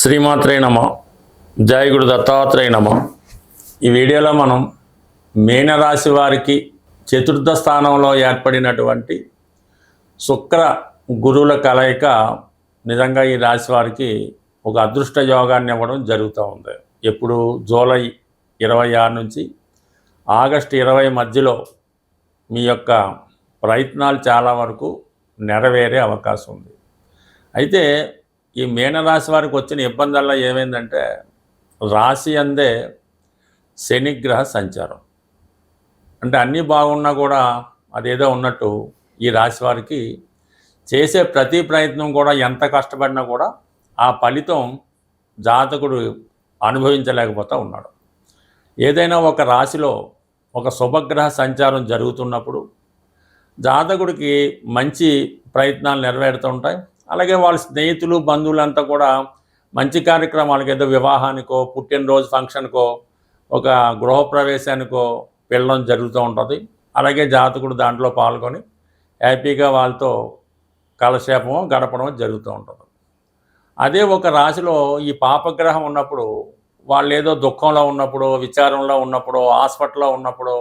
శ్రీమాత్రే నమ జయ గురు దత్తాత్రేయ నమ. ఈ వీడియోలో మనం మీనరాశి వారికి చతుర్థ స్థానంలో ఏర్పడినటువంటి శుక్ర గురువుల కలయిక నిజంగా ఈ రాశి వారికి ఒక అదృష్ట యోగాన్ని ఇవ్వడం జరుగుతూ ఉంది. ఎప్పుడు జూలై ఇరవై ఆరు నుంచి ఆగస్టు ఇరవై మధ్యలో మీ యొక్క ప్రయత్నాలు చాలా వరకు నెరవేరే అవకాశం ఉంది. అయితే ఈ మీనరాశి వారికి వచ్చిన ఇబ్బందల్లా ఏమైందంటే రాశి అందే శనిగ్రహ సంచారం. అంటే అన్నీ బాగున్నా కూడా అదేదో ఉన్నట్టు ఈ రాశి వారికి చేసే ప్రతి ప్రయత్నం కూడా ఎంత కష్టపడినా కూడా ఆ ఫలితం జాతకుడు అనుభవించలేకపోతూ ఉన్నాడు. ఏదైనా ఒక రాశిలో ఒక శుభగ్రహ సంచారం జరుగుతున్నప్పుడు జాతకుడికి మంచి ప్రయత్నాలు నెరవేరుతూ ఉంటాయి. అలాగే వాళ్ళ స్నేహితులు బంధువులంతా కూడా మంచి కార్యక్రమాలకు ఏదో వివాహానికో పుట్టినరోజు ఫంక్షన్కో ఒక గృహప్రవేశానికో వెళ్ళడం జరుగుతూ ఉంటుంది. అలాగే జాతకుడు దాంట్లో పాల్గొని హ్యాపీగా వాళ్ళతో కాలక్షేపము గడపడం జరుగుతూ ఉంటుంది. అదే ఒక రాశిలో ఈ పాపగ్రహం ఉన్నప్పుడు వాళ్ళు ఏదో దుఃఖంలో ఉన్నప్పుడు విచారంలో ఉన్నప్పుడు హాస్పిటల్లో ఉన్నప్పుడు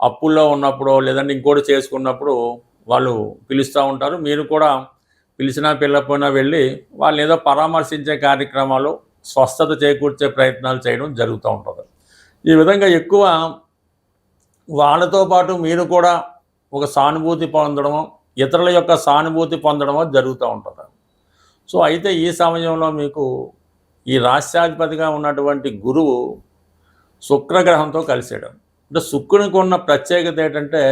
అప్పుల్లో ఉన్నప్పుడు లేదంటే ఇంకోటి చేసుకున్నప్పుడు వాళ్ళు పిలుస్తూ ఉంటారు. మీరు కూడా పిలిచినా పిల్లపోయినా వెళ్ళి వాళ్ళు ఏదో పరామర్శించే కార్యక్రమాలు స్వస్థత చేకూర్చే ప్రయత్నాలు చేయడం జరుగుతూ ఉంటుంది. ఈ విధంగా ఎక్కువ వాళ్ళతో పాటు మీరు కూడా ఒక సానుభూతి పొందడమో ఇతరుల యొక్క సానుభూతి పొందడమో జరుగుతూ ఉంటుంది. సో అయితే ఈ సమయంలో మీకు ఈ రాష్ట్రాధిపతిగా ఉన్నటువంటి గురువు శుక్రగ్రహంతో కలిసాడు అంటే శుక్రునికి ఉన్న ప్రత్యేకత ఏంటంటే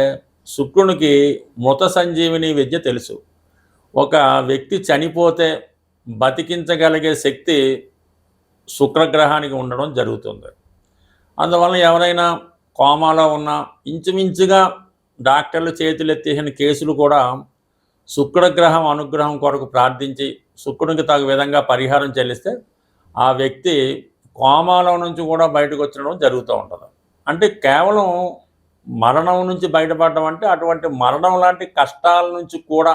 శుక్రునికి మృత సంజీవిని విద్య తెలుసు. ఒక వ్యక్తి చనిపోతే బతికించగలిగే శక్తి శుక్రగ్రహానికి ఉండడం జరుగుతుంది. అందువల్ల ఎవరైనా కోమాలో ఉన్న ఇంచుమించుగా డాక్టర్లు చేతులు ఎత్తేసిన కేసులు కూడా శుక్రగ్రహం అనుగ్రహం కొరకు ప్రార్థించి శుక్రునికి తగు విధంగా పరిహారం చెల్లిస్తే ఆ వ్యక్తి కోమాలో నుంచి కూడా బయటకు వచ్చడం జరుగుతూ ఉంటుంది. అంటే కేవలం మరణం నుంచి బయటపడడం అంటే అటువంటి మరణం లాంటి కష్టాల నుంచి కూడా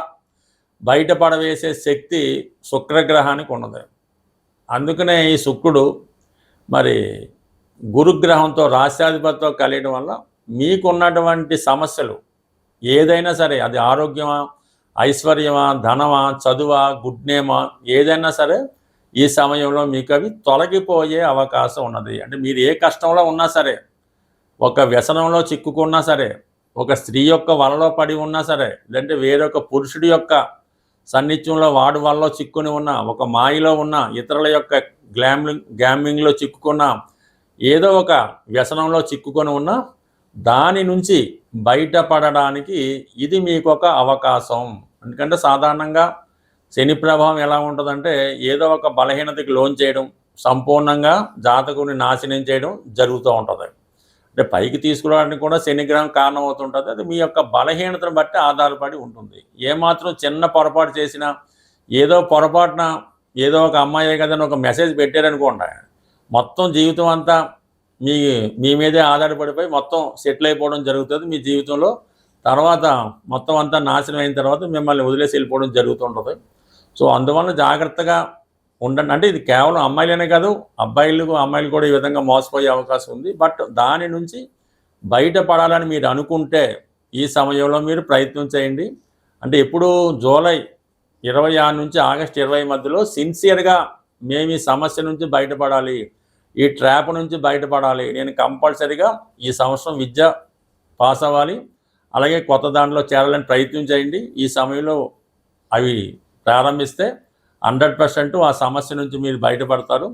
బయటపడవేసే శక్తి శుక్రగ్రహానికి ఉన్నది. అందుకనే ఈ శుక్రుడు మరి గురుగ్రహంతో రాశ్యాధిపతితో కలియడం వల్ల మీకున్నటువంటి సమస్యలు ఏదైనా సరే అది ఆరోగ్యమా ఐశ్వర్యమా ధనమా చదువా గుడ్ నేమా ఏదైనా సరే ఈ సమయంలో మీకు అవి తొలగిపోయే అవకాశం ఉన్నది. అంటే మీరు ఏ కష్టంలో ఉన్నా సరే ఒక వ్యసనంలో చిక్కుకున్నా సరే ఒక స్త్రీ యొక్క వలలో పడి ఉన్నా సరే లేదంటే వేరొక పురుషుడి యొక్క సన్నిత్యంలో వాడు వల్ల చిక్కుని ఉన్న ఒక మాయలో ఉన్న ఇతరుల యొక్క గ్లామింగ్ గ్యామింగ్లో చిక్కుకున్న ఏదో ఒక వ్యసనంలో చిక్కుకొని ఉన్న దాని నుంచి బయటపడడానికి ఇది మీకు ఒక అవకాశం. ఎందుకంటే సాధారణంగా శని ప్రభావం ఎలా ఉంటుందంటే ఏదో ఒక బలహీనతకి లోన్ చేయడం సంపూర్ణంగా జాతకుని నాశనం చేయడం జరుగుతూ ఉంటుంది. అంటే పైకి తీసుకురావడానికి కూడా శనిగ్రహం కారణం అవుతుంటుంది అది మీ యొక్క బలహీనతను బట్టి ఆధారపడి ఉంటుంది. ఏమాత్రం చిన్న పొరపాటు చేసినా ఏదో పొరపాటున ఏదో ఒక అమ్మాయి కదని ఒక మెసేజ్ పెట్టారనుకోండి మొత్తం జీవితం అంతా మీ మీ మీదే ఆధారపడిపోయి మొత్తం సెటిల్ అయిపోవడం జరుగుతుంది. మీ జీవితంలో తర్వాత మొత్తం అంతా నాశనం అయిన తర్వాత మిమ్మల్ని వదిలేసి వెళ్ళిపోవడం జరుగుతుంటుంది. సో అందువల్ల జాగ్రత్తగా ఉండండి అంటే ఇది కేవలం అమ్మాయిలనే కాదు అబ్బాయిలు అమ్మాయిలు కూడా ఈ విధంగా మోసపోయే అవకాశం ఉంది. బట్ దాని నుంచి బయటపడాలని మీరు అనుకుంటే ఈ సమయంలో మీరు ప్రయత్నం చేయండి. అంటే ఎప్పుడు జూలై ఇరవై ఆరు నుంచి ఆగస్ట్ ఇరవై మధ్యలో సిన్సియర్గా మేము ఈ సమస్య నుంచి బయటపడాలి ఈ ట్రాప్ నుంచి బయటపడాలి. నేను కంపల్సరీగా ఈ సంవత్సరం విద్య పాస్ అవ్వాలి. అలాగే కొత్త దాంట్లో చేరాలని ప్రయత్నం చేయండి. ఈ సమయంలో అవి ప్రారంభిస్తే హండ్రెడ్ పర్సెంట్ ఆ సమస్య నుంచి మీరు బయటపడతారు.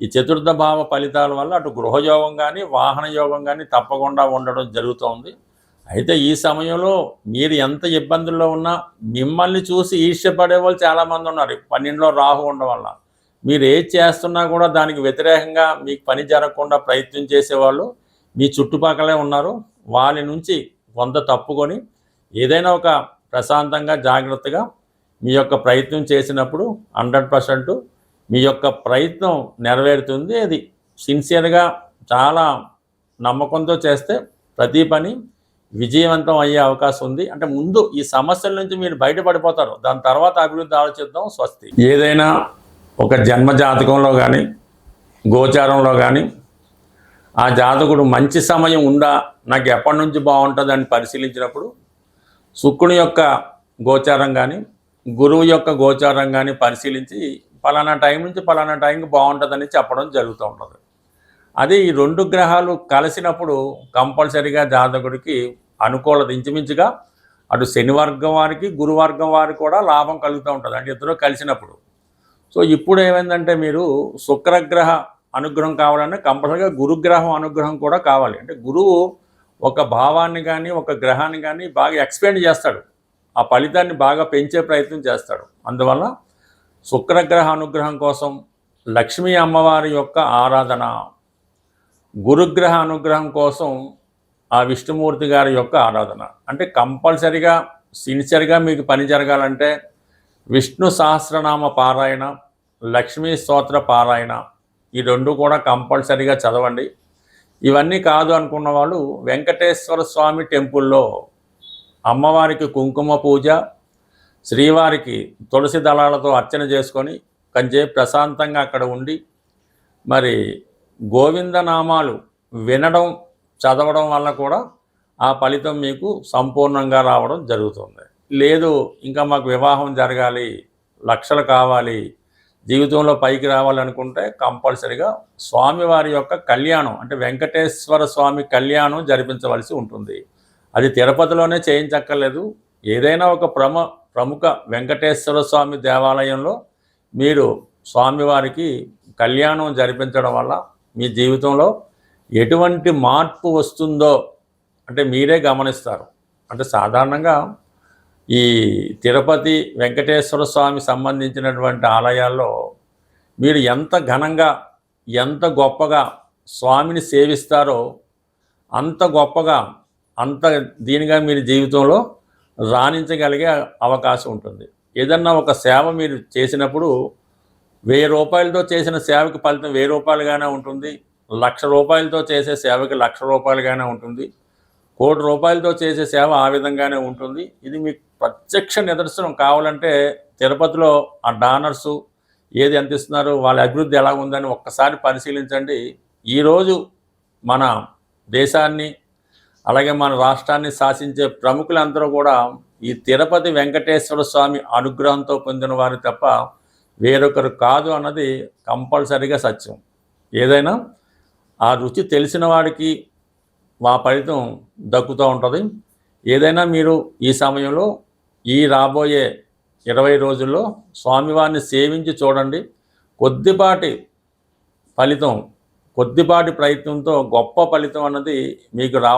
ఈ చతుర్థ భావ ఫలితాల వల్ల అటు గృహయోగం కానీ వాహన యోగం కానీ తప్పకుండా ఉండడం జరుగుతోంది. అయితే ఈ సమయంలో మీరు ఎంత ఇబ్బందుల్లో ఉన్నా మిమ్మల్ని చూసి ఈర్ష్యపడే వాళ్ళు చాలామంది ఉన్నారు. పన్నెండులో రాహు ఉండడం వల్ల. మీరు ఏది చేస్తున్నా కూడా దానికి వ్యతిరేకంగా మీకు పని జరగకుండా ప్రయత్నం చేసేవాళ్ళు మీ చుట్టుపక్కలే ఉన్నారు. వాళ్ళ నుంచి కొంత తప్పుకొని ఏదైనా ఒక ప్రశాంతంగా జాగ్రత్తగా మీ యొక్క ప్రయత్నం చేసినప్పుడు హండ్రెడ్ పర్సెంట్ మీ యొక్క ప్రయత్నం నెరవేరుతుంది. అది సిన్సియర్గా చాలా నమ్మకంతో చేస్తే ప్రతి పని విజయవంతం అయ్యే అవకాశం ఉంది. అంటే ముందు ఈ సమస్యల నుంచి మీరు బయటపడిపోతారు. దాని తర్వాత అభివృద్ధి ఆలోచిద్దాం. స్వస్తి. ఏదైనా ఒక జన్మ జాతకంలో కానీ గోచారంలో కానీ ఆ జాతకుడు మంచి సమయం ఉందా నాకు ఎప్పటి నుంచి బాగుంటుందని పరిశీలించినప్పుడు శుక్రుని యొక్క గోచారం కానీ గురువు యొక్క గోచారంగాన్ని కానీ పరిశీలించి పలానా టైం నుంచి పలానా టైంకి బాగుంటుందని చెప్పడం జరుగుతూ ఉంటుంది. అదే ఈ రెండు గ్రహాలు కలిసినప్పుడు కంపల్సరిగా జాతకుడికి అనుకూలత ఇంచుమించుగా అటు శనివర్గం వారికి గురువర్గం వారికి కూడా లాభం కలుగుతూ ఉంటుంది. అంటే ఇద్దరు కలిసినప్పుడు. సో ఇప్పుడు ఏమైందంటే మీరు శుక్రగ్రహ అనుగ్రహం కావాలంటే కంపల్సరిగా గురుగ్రహం అనుగ్రహం కూడా కావాలి. అంటే గురువు ఒక భావాన్ని కానీ ఒక గ్రహాన్ని కానీ బాగా ఎక్స్పెండ్ చేస్తాడు. ఆ ఫలితాన్ని బాగా పెంచే ప్రయత్నం చేస్తాడు. అందువల్ల శుక్రగ్రహ అనుగ్రహం కోసం లక్ష్మీ అమ్మవారి యొక్క ఆరాధన గురుగ్రహ అనుగ్రహం కోసం ఆ విష్ణుమూర్తి గారి యొక్క ఆరాధన. అంటే కంపల్సరిగా సిన్సియర్గా మీకు పని జరగాలంటే విష్ణు సహస్రనామ పారాయణ లక్ష్మీ స్తోత్ర పారాయణ ఈ రెండు కూడా కంపల్సరిగా చదవండి. ఇవన్నీ కాదు అనుకున్న వాళ్ళు వెంకటేశ్వర స్వామి టెంపుల్లో అమ్మవారికి కుంకుమ పూజ శ్రీవారికి తులసి దళాలతో అర్చన చేసుకొని కంచే ప్రశాంతంగా అక్కడ ఉండి మరి గోవిందనామాలు వినడం చదవడం వల్ల కూడా ఆ ఫలితం మీకు సంపూర్ణంగా రావడం జరుగుతుంది. లేదు ఇంకా మాకు వివాహం జరగాలి లక్షలు కావాలి జీవితంలో పైకి రావాలనుకుంటే కంపల్సరిగా స్వామివారి యొక్క కళ్యాణం అంటే వెంకటేశ్వర స్వామి కళ్యాణం జరిపించవలసి ఉంటుంది. అది తిరుపతిలోనే చేయించక్కర్లేదు. ఏదైనా ఒక ప్రమ ప్రముఖ వెంకటేశ్వర స్వామి దేవాలయంలో మీరు స్వామివారికి కళ్యాణం జరిపించడం వల్ల మీ జీవితంలో ఎటువంటి మార్పు వస్తుందో అంటే మీరే గమనిస్తారు. అంటే సాధారణంగా ఈ తిరుపతి వెంకటేశ్వర స్వామి సంబంధించినటువంటి ఆలయాల్లో మీరు ఎంత ఘనంగా ఎంత గొప్పగా స్వామిని సేవిస్తారో అంత గొప్పగా అంత దీనిగా మీరు జీవితంలో రాణించగలిగే అవకాశం ఉంటుంది. ఏదన్నా ఒక సేవ మీరు చేసినప్పుడు వెయ్యి రూపాయలతో చేసిన సేవకి ఫలితం వెయ్యి రూపాయలుగానే ఉంటుంది. లక్ష రూపాయలతో చేసే సేవకి లక్ష రూపాయలుగానే ఉంటుంది. కోటి రూపాయలతో చేసే సేవ ఆ విధంగానే ఉంటుంది. ఇది మీకు ప్రత్యక్ష నిదర్శనం కావాలంటే తిరుపతిలో ఆ డానర్సు ఏది ఎంత ఇస్తున్నారు వాళ్ళ అభివృద్ధి ఎలా ఉందని ఒక్కసారి పరిశీలించండి. ఈరోజు మన దేశాన్ని అలాగే మన రాష్ట్రాన్ని శాసించే ప్రముఖులందరూ కూడా ఈ తిరుపతి వెంకటేశ్వర స్వామి అనుగ్రహంతో పొందిన వారు తప్ప వేరొకరు కాదు అన్నది కంపల్సరిగా సత్యం. ఏదైనా ఆ రుచి తెలిసిన వాడికి మా ఫలితం దక్కుతూ ఉంటుంది. ఏదైనా మీరు ఈ సమయంలో ఈ రాబోయే ఇరవై రోజుల్లో స్వామివారిని సేవించి చూడండి. కొద్దిపాటి ఫలితం కొద్దిపాటి ప్రయత్నంతో గొప్ప ఫలితం అన్నది మీకు రా